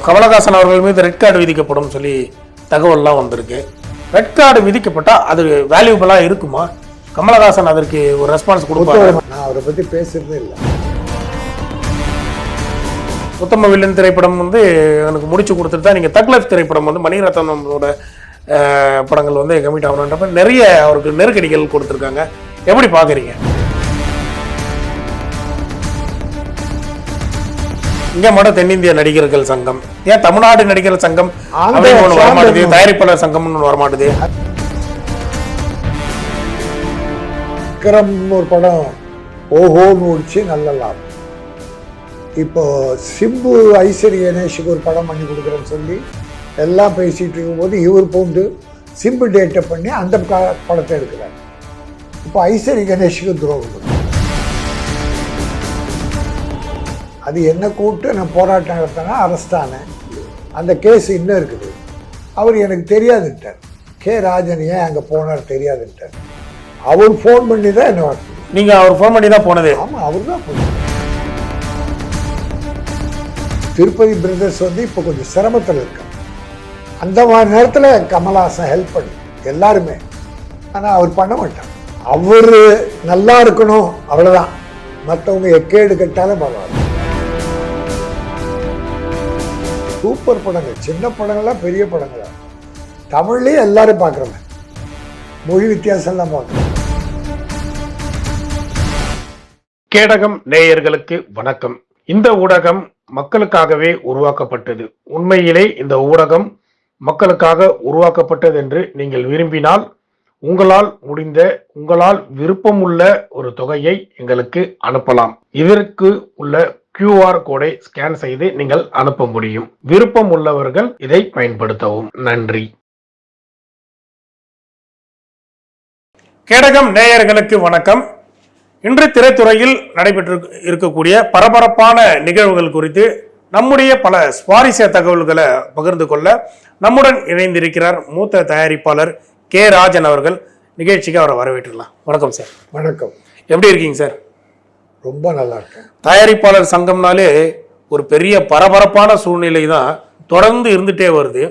கமலஹாசன் அவர்கள் மீது red card விதிக்கப்படும் சொல்லி தகவல்லாம் வந்திருக்கு. ரெட் கார்டு விதிக்கப்பட்டால் அது வேல்யூபிளாக இருக்குமா? கமலஹாசன் அதற்கு ஒரு ரெஸ்பான்ஸ் கொடுப்பாரு? நான் அவரை பத்தி பேசுறதே இல்லை. உத்தம வில்லன் திரைப்படம் வந்து எனக்கு முடிச்சு கொடுத்துட்டு தான் நீங்கள் தக் லைஃப் திரைப்படம் வந்து மணிரத்னமோட அஹ், படங்கள் வந்து கமிட் ஆகணுன்றப்ப நிறைய அவருக்கு நெருக்கடிகள் கொடுத்துருக்காங்க. எப்படி பார்க்குறீங்க இங்க மட்டும் தென்னிந்திய நடிகர்கள் சங்கம். ஏன் தமிழ்நாடு நடிகர் சங்கம்? ஒன்று வரமாட்டுது. தயாரிப்பாளர் சங்கம்னு ஒன்று வரமாட்டுது. விக்ரம்னு ஒரு படம் ஓஹோன்னு ஓடிச்சு நல்ல லாபம். இப்போ சிம்பு ஐஸ்வரி கணேஷுக்கு ஒரு படம் பண்ணி கொடுக்குறேன்னு சொல்லி எல்லாம் பேசிட்டு இருக்கும்போது இவர் பூந்து சிம்பு டேட்டை பண்ணி அந்த படத்தை எடுக்கிறார். இப்போ ஐஸ்வரி கணேஷுக்கு துரோகம். அது என்ன கூப்பிட்டு நான் போராட்டம் நடத்தினா அரெஸ்ட் ஆனேன் அந்த கேஸ் இன்னும் இருக்குது. அவர் எனக்கு தெரியாதுன்ட்டார். கே ராஜன் ஏன் அங்கே போனார் தெரியாதுன்ட்டார். அவர் ஃபோன் பண்ணி தான் என்ன வர நீங்க அவர் ஃபோன் பண்ணி தான் போனது. ஆமாம் அவர் தான் போனார் திருப்பதி பிரதர்ஸ் வந்து இப்போ கொஞ்சம் சிரமத்தில் இருக்காங்க. அந்த மாதிரி நேரத்தில் கமல்ஹாசன் ஹெல்ப் பண்ணி எல்லாருமே. ஆனால் அவர் பண்ண மாட்டார். அவர் நல்லா இருக்கணும் அவ்வளோதான் மற்றவங்க எக்கேடு கட்டாலும் பரவாயில்ல. சூப்பர் படங்கள் சின்ன படங்களா பெரிய படங்களா? தமிழ்லேயே எல்லாரும் பார்க்குறாங்க மொழி வித்தியாசம்லாம் பார்க்குறோம். கேடகம் நேயர்களுக்கு வணக்கம். இந்த ஊடகம் மக்களுக்காகவே உருவாக்கப்பட்டது. உண்மையிலே இந்த ஊடகம் மக்களுக்காக உருவாக்கப்பட்டது என்று நீங்கள் விரும்பினால் உங்களால் முடிந்த உங்களால் விருப்பமுள்ள ஒரு தொகையை எங்களுக்கு அனுப்பலாம். இதற்கு உள்ள QR கோடை ஸ்கேன் செய்து நீங்கள் அனுப்ப முடியும். விருப்பம் உள்ளவர்கள் இதை பயன்படுத்தவும். நன்றி. கேடகம் நேயர்களுக்கு வணக்கம். இன்று திரைத்துறையில் நடைபெற்று இருக்கக்கூடிய பரபரப்பான நிகழ்வுகள் குறித்து நம்முடைய பல சுவாரஸ்ய தகவல்களை பகிர்ந்து கொள்ள நம்முடன் இணைந்திருக்கிறார் மூத்த தயாரிப்பாளர் கே ராஜன் அவர்கள். நிகழ்ச்சிக்கு அவரை வரவேற்றுலாம் வணக்கம் சார். வணக்கம். எப்படி இருக்கீங்க சார்? ரொம்ப நல்லா இருக்கேன். தயாரிப்பாளர் சங்கம்னாலே ஒரு பெரிய பரபரப்பான சூழ்நிலை தான் தொடர்ந்து இருந்துட்டே வருது.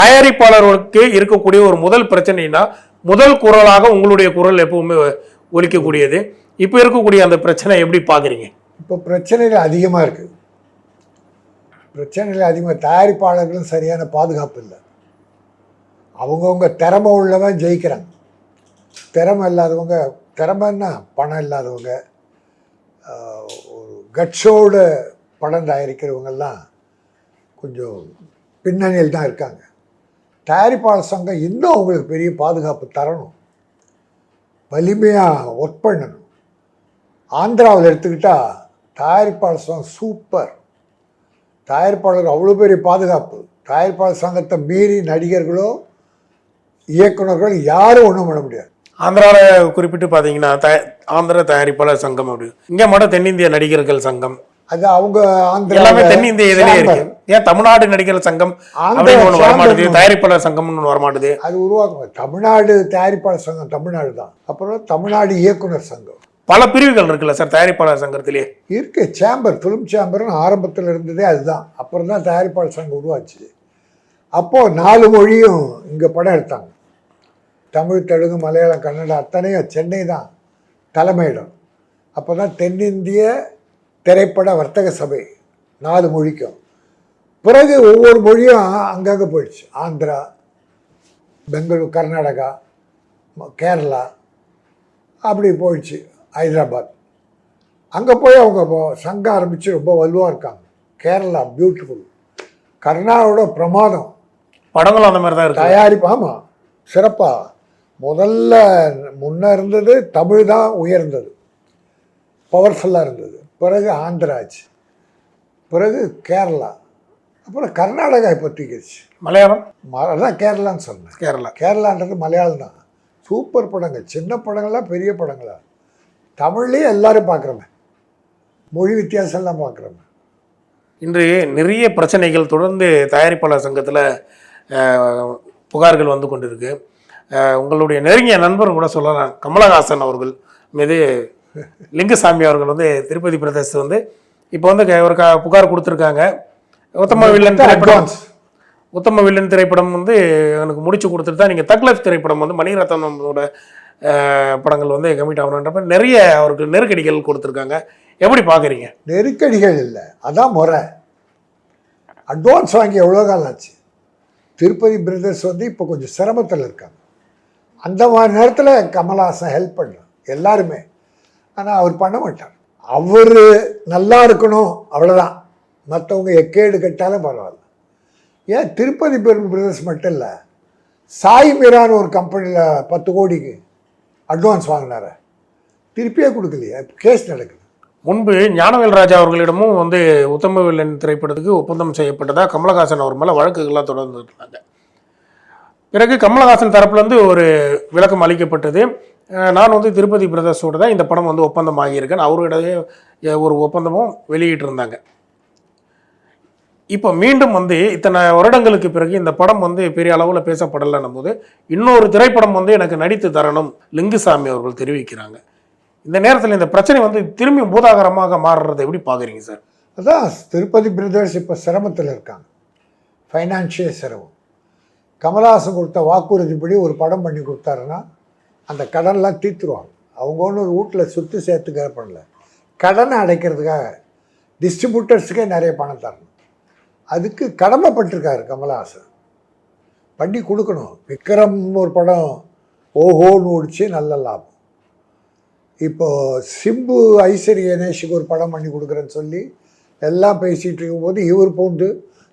தயாரிப்பாளர்களுக்கு இருக்கக்கூடிய ஒரு முதல் பிரச்சனைனா முதல் குரலாக உங்களுடைய குரல் எப்பவுமே ஒலிக்கக்கூடியது. இப்போ இருக்கக்கூடிய அந்த பிரச்சனை எப்படி பார்க்குறீங்க? இப்போ பிரச்சனைகள் அதிகமாக இருக்குது பிரச்சனைகள் அதிகமாக தயாரிப்பாளர்களும் சரியான பாதுகாப்பு இல்லை. அவங்கவுங்க திறமை உள்ளவன் ஜெயிக்கிறாங்க திறமை இல்லாதவங்க திறமைன்னா பணம் இல்லாதவங்க ஒரு கட்ஸோட படம் தயாரிக்கிறவங்கெல்லாம் கொஞ்சம் பின்னணியில் தான் இருக்காங்க. தயாரிப்பாளர் சங்கம் இன்னும் அவங்களுக்கு பெரிய பாதுகாப்பு தரணும். வலிமையாக ஒர்க் பண்ணணும். ஆந்திராவில் எடுத்துக்கிட்டால் தயாரிப்பாளர் சங்கம் சூப்பர் தயாரிப்பாளர் அவ்வளோ பெரிய பாதுகாப்பு. தயாரிப்பாளர் சங்கத்தை மீறி நடிகர்களோ இயக்குனர்களோ யாரும் ஒன்றும் பண்ண முடியாது. ஆந்திராவில் குறிப்பிட்டு பார்த்தீங்கன்னா த ஆந்திர தயாரிப்பாளர் சங்கம் அப்படி. இங்கே மட்டும் தென்னிந்திய நடிகர்கள் சங்கம். அது அவங்க ஆந்திரா எல்லாமே தென்னிந்திய இதிலே இருக்கு. ஏன் தமிழ்நாடு நடிகர் சங்கம் அப்படின்னு ஒன்று வரமாட்டுது. தயாரிப்பாளர் சங்கம்னு ஒன்று வரமாட்டுது. அது உருவாக்கும். தமிழ்நாடு தயாரிப்பாளர் சங்கம் தமிழ்நாடு தான். அப்புறம் தமிழ்நாடு இயக்குனர் சங்கம். பல பிரிவுகள் இருக்குல்ல சார் தயாரிப்பாளர் சங்கத்திலே. இருக்கு. சேம்பர் ஃபிலிம் சேம்பர்னு ஆரம்பத்தில் இருந்ததே அதுதான். அப்புறம் தான் தயாரிப்பாளர் சங்கம் உருவாச்சு. அப்போது நாலு மொழியும் இங்கே படம் எடுத்தாங்க. தமிழ் தெலுங்கு மலையாளம் கன்னடம் அத்தனையும் சென்னை தான் தலைமையிடம். அப்போ தான் தென்னிந்திய திரைப்பட வர்த்தக சபை நாலு மொழிக்கும். பிறகு ஒவ்வொரு மொழியும் அங்கங்கே போயிடுச்சு. ஆந்திரா பெங்களூர் கர்நாடகா கேரளா அப்படி போயிடுச்சு ஹைதராபாத். அங்கே போய் அவங்க சங்கம் ஆரம்பித்து ரொம்ப வலுவாக இருக்காங்க. கேரளா பியூட்டிஃபுல் கர்நாடகாவோட பிரமாதம். படங்களும் அந்த மாதிரி தான் தயாரிப்பு ஆமாம் சிறப்பாக முதல்ல முன்ன இருந்தது தமிழ் தான் உயர்ந்தது. பவர்ஃபுல்லாக இருந்தது. பிறகு ஆந்திரா ஆச்சு பிறகு கேரளா. அப்புறம் கர்நாடகா இப்போ தூக்கிடுச்சு. மலையாளம்? அதான் கேரளான்னு சொன்னேன். கேரளா. கேரளான்றது மலையாளம் தான். சூப்பர் படங்கள். சின்ன படங்களா பெரிய படங்களா? தமிழ்லேயே எல்லாரும் பார்க்குறோமே மொழி வித்தியாசம்லாம் பார்க்குறோமே இன்று நிறைய பிரச்சனைகள் தொடர்ந்து தயாரிப்பாளர் சங்கத்தில் புகார்கள் வந்து கொண்டிருக்கு. உங்களுடைய நெருங்கிய நண்பர் கூட சொல்லலாம். கமலஹாசன் அவர்கள் மீது லிங்குசாமி அவர்கள் வந்து திருப்பதி பிரதேச வந்து இப்போ வந்து ஒரு க புகார் கொடுத்துருக்காங்க. உத்தம வில்லன் திரைப்படம் அட்வான்ஸ் உத்தம வில்லன் திரைப்படம் வந்து எனக்கு முடிச்சு கொடுத்துட்டு தான் நீங்கள் தக்லைஃப் திரைப்படம் வந்து மணிரத்னமோட அஹ், படங்கள் வந்து கமிட் ஆகணுன்றப்ப நிறைய அவருக்கு நெருக்கடிகள் கொடுத்துருக்காங்க. எப்படி பார்க்குறீங்க நெருக்கடிகள் இல்லை. அதான் முறை. அட்வான்ஸ் வாங்கி எவ்வளோ காலம் ஆச்சு? திருப்பதி பிரதர்ஸ் வந்து இப்போ கொஞ்சம் சிரமத்தில் இருக்காங்க. அந்த மாதிரி நேரத்தில் கமல்ஹாசன் ஹெல்ப் பண்ணலாம். எல்லாருமே. ஆனால் அவர் பண்ண மாட்டார். அவர் நல்லா இருக்கணும் அவ்வளோதான் மற்றவங்க எக்கேடு கட்டாலும் பரவாயில்ல. ஏன்? திருப்பதி பெரும் பிரதர்ஸ் மட்டும் இல்லை. சாய் மீரான்னு ஒரு கம்பெனியில் பத்து கோடிக்கு அட்வான்ஸ் வாங்கினார. திருப்பியே கொடுக்கலையே. கேஸ் நடக்குது. முன்பு ஞானவேல் ராஜா அவர்களிடமும் வந்து உத்தமவில்லன் திரைப்படத்துக்கு ஒப்பந்தம் செய்யப்பட்டதா கமலஹாசன் அவர் மேலே வழக்குகள்லாம் தொடர்ந்து பிறகு கமலஹாசன் தரப்புலேருந்து ஒரு விளக்கம் அளிக்கப்பட்டது. நான் வந்து திருப்பதி பிரதர்ஸோட தான் இந்த படம் வந்து ஒப்பந்தம் ஆகியிருக்கேன் அவருடைய ஒரு ஒப்பந்தமும் வெளியிட்டிருந்தாங்க. இப்போ மீண்டும் வந்து இத்தனை வருடங்களுக்கு பிறகு இந்த படம் வந்து பெரிய அளவில் பேசப்படலைன்னும் போது இன்னொரு திரைப்படம் வந்து எனக்கு நடித்து தரணும் லிங்குசாமி அவர்கள் தெரிவிக்கிறாங்க. இந்த நேரத்தில் இந்த பிரச்சனை வந்து திரும்பி பூதாகரமாக மாறுறதை எப்படி பார்க்குறீங்க சார்? அதான் திருப்பதி பிரதர்ஸ் இப்போ சிரமத்தில் இருக்காங்க. ஃபைனான்ஷியல் சிரமம். கமலஹாசன் கொடுத்த வாக்குறுதிப்படி ஒரு படம் பண்ணி கொடுத்தாருன்னா அந்த கடன்லாம் தீர்த்துருவாங்க. அவங்க ஒன்று ஒரு வீட்டில் சொத்து சேர்த்துக்க பண்ணல. கடனை அடைக்கிறதுக்காக டிஸ்ட்ரிபியூட்டர்ஸுக்கே நிறைய பணம் தரணும். அதுக்கு கடமைப்பட்டிருக்காரு கமலஹாசன். பண்ணி கொடுக்கணும். விக்ரம் ஒரு படம் ஓஹோன்னு ஓடிச்சு நல்ல லாபம். இப்போ சிம்பு ஐஸ்வரி கணேஷுக்கு ஒரு படம் பண்ணி கொடுக்குறேன்னு சொல்லி எல்லாம் பேசிகிட்டு இருக்கும்போது இவர் பூந்து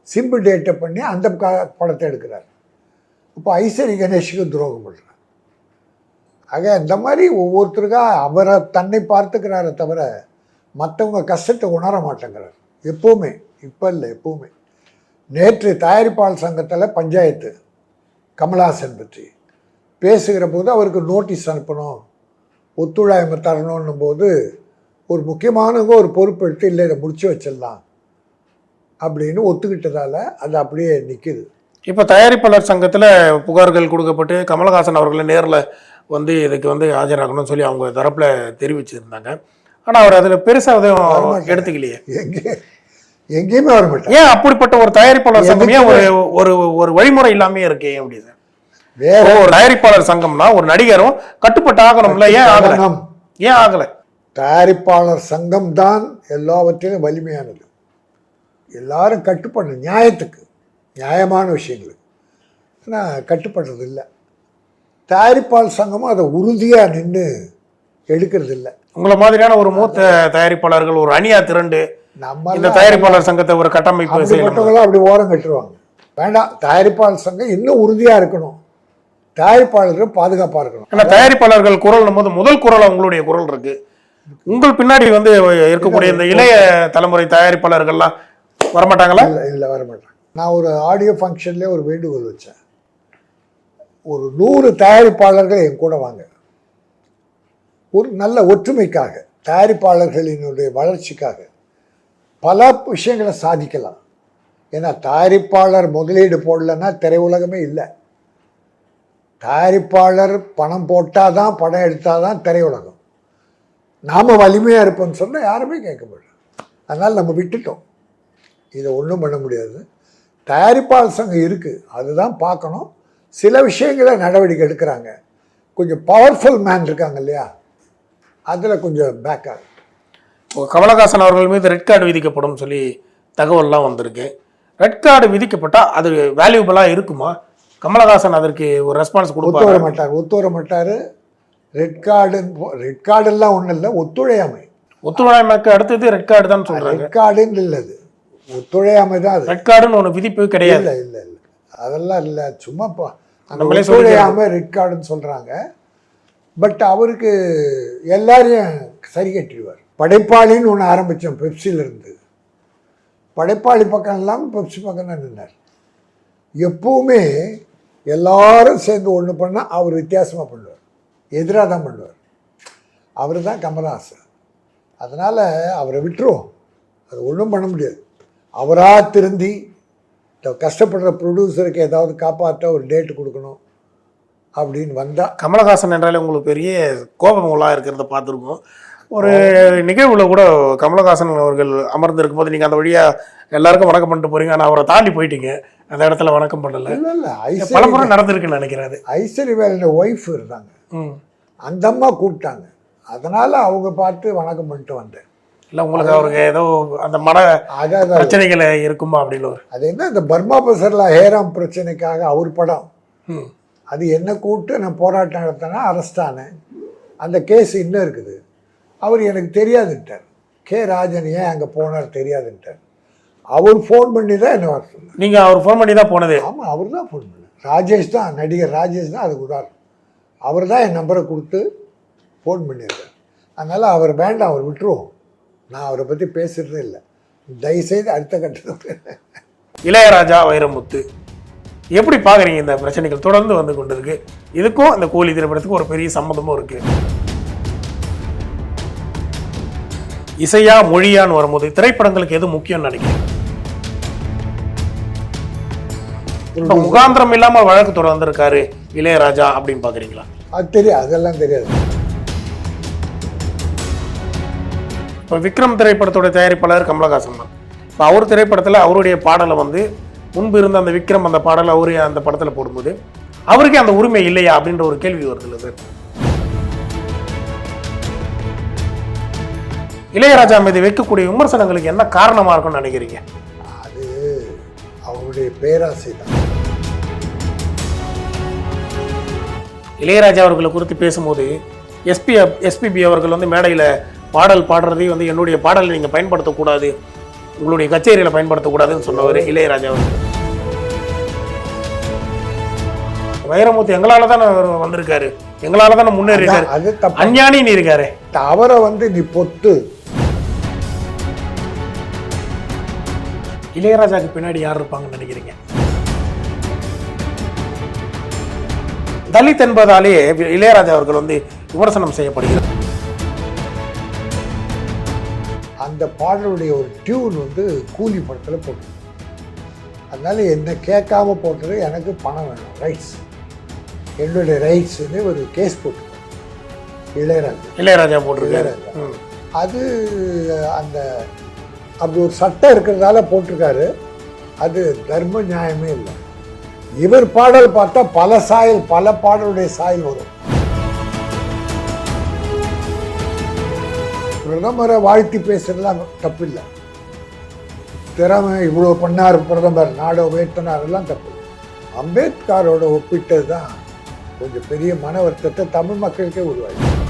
சிம்பு டேட்டை பண்ணி அந்த படத்தை எடுக்கிறார். இப்போ ஐஸ்வரி கணேஷுக்கு துரோகம் பண்ணுறார் ஆக இந்த மாதிரி ஒவ்வொருத்தருக்கா அவரை தன்னை பார்த்துக்கிறாரே தவிர மற்றவங்க கஷ்டத்தை உணர மாட்டேங்கிறார். எப்போவுமே இப்போ இல்லை எப்போவுமே. நேற்று தயாரிப்பாளர் சங்கத்தில் பஞ்சாயத்து கமலாசன் பற்றி பேசுகிற போது அவருக்கு நோட்டீஸ் அனுப்பணும் ஒத்துழையாமை தரணுன்னும் போது ஒரு முக்கியமானவங்க ஒரு பொறுப்பெடுத்து இல்லை இதை முடிச்சு வச்சிடலாம். அப்படின்னு ஒத்துக்கிட்டதால் அது அப்படியே நிற்கிது இப்போ தயாரிப்பாளர் சங்கத்தில் புகார்கள் கொடுக்கப்பட்டு கமலஹாசன் அவர்களை நேரில் வந்து இதுக்கு வந்து ஆஜராகணும்னு சொல்லி அவங்க தரப்பில் தெரிவிச்சிருந்தாங்க. ஆனால் அவர் அதில் பெருசாக எதுவும். எடுத்துக்கலையே. எங்கே எங்கேயுமே வர மாட்டாங்க ஏன் அப்படிப்பட்ட ஒரு தயாரிப்பாளர் சங்கம் ஒரு ஒரு ஒரு வழிமுறை இல்லாமே இருக்கே அப்படி சார்? வேற ஒரு தயாரிப்பாளர் சங்கம்னா ஒரு நடிகரும் கட்டுப்பட்டு ஆகணும்ல ஏன் ஆகல. ஏன் ஆகல? தயாரிப்பாளர் சங்கம் தான் எல்லாவற்றிலும் வலிமையானது. எல்லாரும் கட்டுப்படணும். நியாயத்துக்கு. நியாயமான விஷயங்களுக்கு ஆனால் கட்டுப்படுறது இல்லை தயாரிப்பாளர் சங்கமும் அதை உறுதியாக நின்று எடுக்கிறது இல்லை உங்களை மாதிரியான ஒரு மூத்த தயாரிப்பாளர்கள் ஒரு அணியா திரண்டு நம்ம இந்த தயாரிப்பாளர் சங்கத்தை ஒரு கட்டமைப்பு அப்படி ஓரம் கட்டுருவாங்க வேண்டாம் தயாரிப்பாளர் சங்கம் இன்னும் உறுதியாக இருக்கணும். தயாரிப்பாளர்கள் பாதுகாப்பாக இருக்கணும். ஏன்னா தயாரிப்பாளர்கள் குரல் போது முதல் குரல் உங்களுடைய குரல் இருக்கு. உங்கள் பின்னாடி வந்து இருக்கக்கூடிய இந்த இளைய தலைமுறை தயாரிப்பாளர்கள்லாம் வரமாட்டாங்களா? இல்லை இல்லை வர மாட்டாங்க நான் ஒரு ஆடியோ ஃபங்க்ஷன்லேயே ஒரு வேண்டுகோள் வச்சேன். ஒரு நூறு தயாரிப்பாளர்கள் என் கூட வாங்க. ஒரு நல்ல ஒற்றுமைக்காக தயாரிப்பாளர்களினுடைய வளர்ச்சிக்காக பல விஷயங்களை சாதிக்கலாம். ஏன்னா தயாரிப்பாளர் முதலீடு போடலைன்னா திரையுலகமே இல்லை. தயாரிப்பாளர் பணம் போட்டால் தான் படம் எடுத்தால் தான் திரையுலகம் நாம் வலிமையாக இருப்போம்னு சொன்னால் யாருமே கேட்க முடியல அதனால் நம்ம விட்டுட்டோம். இதை ஒன்றும் பண்ண முடியாது. தயாரிப்பாளர் சங்கம் இருக்குது அதுதான் பார்க்கணும். சில விஷயங்களை நடவடிக்கை எடுக்கிறாங்க. கொஞ்சம் பவர்ஃபுல் மேன் இருக்காங்க இல்லையா? அதில் கொஞ்சம் பேக் ஆகும் கமலஹாசன் அவர்கள் மீது ரெட் கார்டு விதிக்கப்படும் சொல்லி தகவல்லாம் வந்திருக்கு. ரெட் கார்டு விதிக்கப்பட்டா அது வேல்யூபிளா இருக்குமா? கமலஹாசன் அதற்கு ஒரு ரெஸ்பான்ஸ் ஒத்து வர மாட்டார். ஒத்து வர மாட்டார். ரெட் கார்டு ரெட் கார்டெல்லாம் ஒன்றும் இல்லை. ஒத்துழையாமை. ஒத்துழையாமைக்கு அடுத்தது ரெட் கார்டு தான் சொல்றாங்க. ரெட் கார்டுன்னு இல்லை அது ஒத்துழையாமை தான் அது. ரெட் கார்டுன்னு ஒன்று விதிப்பு கிடையாது. இல்லை இல்லை இல்லை. அதெல்லாம் இல்லை. சும்மா பா- அந்த நம்மளே ஒத்துழையாமை ரெட் கார்டுன்னு சொல்கிறாங்க பட் அவருக்கு எல்லாரையும் சரி கட்டிடுவார். படைப்பாளின்னு ஒன்று ஆரம்பித்தோம் பெப்சியிலேருந்து படைப்பாளி பக்கம் இல்லாமல் பெப்சி பக்கம் தான் நின்னார். எப்பவுமே எல்லாரும் சேர்ந்து ஒன்று பண்ணால் அவர் வித்தியாசமாக பண்ணுவார். எதிராக தான் பண்ணுவார். அவர் தான் கமலஹாசன். அதனால் அவரை விட்டுருவோம். அது ஒன்றும் பண்ண முடியாது. அவராக திருந்தி கஷ்டப்படுற ப்ரொடியூசருக்கு ஏதாவது காப்பாற்ற ஒரு டேட்டு கொடுக்கணும் அப்படின்னு வந்தால் கமலஹாசன் என்றாலே உங்களுக்கு பெரிய கோபங்களா இருக்கிறத பார்த்துருக்கோம். ஒரு நிகழ்வுல கூட கமலஹாசன் அவர்கள் அமர்ந்திருக்கும் போது நீங்க அந்த வழியா எல்லாருக்கும் வணக்கம் பண்ணிட்டு போறீங்க. ஆனால் அவரை தாண்டி போயிட்டீங்க. அந்த இடத்துல வணக்கம் பண்ணல. இல்ல இல்ல. பல முறை நடந்திருக்குன்னு நினைக்கிறேன் அது. ஐஸ்வர்யா ஒய்ஃப் இருந்தாங்க. அந்த அம்மா கூப்பிட்டாங்க. அதனால அவங்க பார்த்து வணக்கம் பண்ணிட்டு வந்தேன். இல்லை உங்களுக்கு அவருக்கு ஏதோ அந்த மன அதான் பிரச்சனைகள் இருக்குமா அப்படின்னு ஒரு அது என்ன இந்த பர்மா பசர்ல ஹேராம் பிரச்சனைக்காக அவர் படம். அது என்ன கூப்பிட்டு நான் போராட்டம் நடத்தினா அரெஸ்ட் ஆனேன். அந்த கேஸ் இன்னும் இருக்குது. அவர் எனக்கு தெரியாதுன்ட்டார். கே ராஜன் ஏன் அங்கே போனார் தெரியாதுன்ட்டார். அவர் ஃபோன் பண்ணி தான் என்ன வர சொன்னார். நீங்க அவர் ஃபோன் பண்ணி தான் போனது. ஆமாம் அவர் தான் ஃபோன் பண்ணார். ராஜேஷ் தான் நடிகர் ராஜேஷ் தான் அதுக்கு உதாரணம். அவர் தான் என் நம்பரை கொடுத்து ஃபோன் பண்ணியிருக்கார். அதனால் அவர் வேண்டாம் அவர் விட்டுருவோம். நான் அவரை பற்றி பேசுகிறதே இல்லை. தயவுசெய்து அடுத்த கட்டத்தில் இளையராஜா வைரமுத்து. எப்படி பார்க்குறீங்க இந்த பிரச்சனைகள்? தொடர்ந்து வந்து கொண்டிருக்கு. இதுக்கும் இந்த கோழி திரைப்படத்துக்கும் ஒரு பெரிய சம்மந்தமும் இருக்கு. இசையா மொழியான்னு வரும்போது திரைப்படங்களுக்கு எது முக்கியம்னு நினைக்கிறேன் இப்போ முகாந்திரம் இல்லாம வழக்கு தொடர்ந்திருக்காரு இளையராஜா அப்படின்னு பாக்குறீங்களா? அது தெரியாது அதெல்லாம் தெரியாது. இப்போ விக்ரம் திரைப்படத்தோட தயாரிப்பாளர் கமலஹாசன் தான். இப்போ அவர் திரைப்படத்தில் அவருடைய பாடலை வந்து முன்பு இருந்த அந்த விக்ரம் அந்த பாடலை அவரு அந்த படத்தில் போடும்போது அவருக்கே அந்த உரிமை இல்லையா அப்படின்ற ஒரு கேள்வி வருது இல்லை சார்? இளையராஜா மீது வைக்கக்கூடிய விமர்சனங்களுக்கு என்ன காரணமா இருக்கும்னு நினைக்கிறீங்க? அது அவருடைய பேராசை தான். இளையராஜா அவர்களை குறித்து பேசும்போது எஸ்பி எஸ்பிபி அவர்கள் வந்து மேடையில் பாடல் பாடுறதையும் வந்து என்னுடைய பாடலை நீங்கள் பயன்படுத்தக்கூடாது. உங்களுடைய கச்சேரியில் பயன்படுத்தக்கூடாதுன்னு சொன்னவர் இளையராஜா அவர்கள். வைரமுத்து எங்களால தானே வந்திருக்காரு. எங்களால தானே முன்னேறிருக்காரு அது தப்பு. அஞ்ஞானின்னு இருக்காரு. அவரை வந்து நீ பொத்து. இளையராஜாக்கு பின்னாடி யார் இருப்பாங்கன்னு நினைக்கிறீங்க? தலித் என்பதாலே இளையராஜா அவர்கள் வந்து விமர்சனம் செய்யப்படுகிறார். அந்த பாடலுடைய ஒரு டியூன் வந்து கூலி படத்தில் போட்டு அதனால என்ன கேட்காம போட்டது எனக்கு பணம் வேணும் ரைட்ஸ் என்னுடைய ரைட்ஸ்னு ஒரு கேஸ் போட்டு இளையராஜா. இளையராஜா போட்டிருக்காரு. ம். அது அந்த அப்படி ஒரு சட்டம் இருக்கிறதால போட்டிருக்காரு. அது தர்ம நியாயமே இல்லை. இவர் பாடல் பார்த்தா பல சாயல் பல பாடலுடைய சாயல் வரும். பிரதமரை வாழ்த்தி பேசுறதுலாம் தப்பில்லை. திறமை இவ்வளோ பண்ணார் பிரதமர் நாடை உயர்த்தினார் எல்லாம் தப்பு. அம்பேத்கரோட ஒப்பிட்டது தான் கொஞ்சம் பெரிய மன வருத்தத்தை தமிழ் மக்களுக்கே உருவாக்கி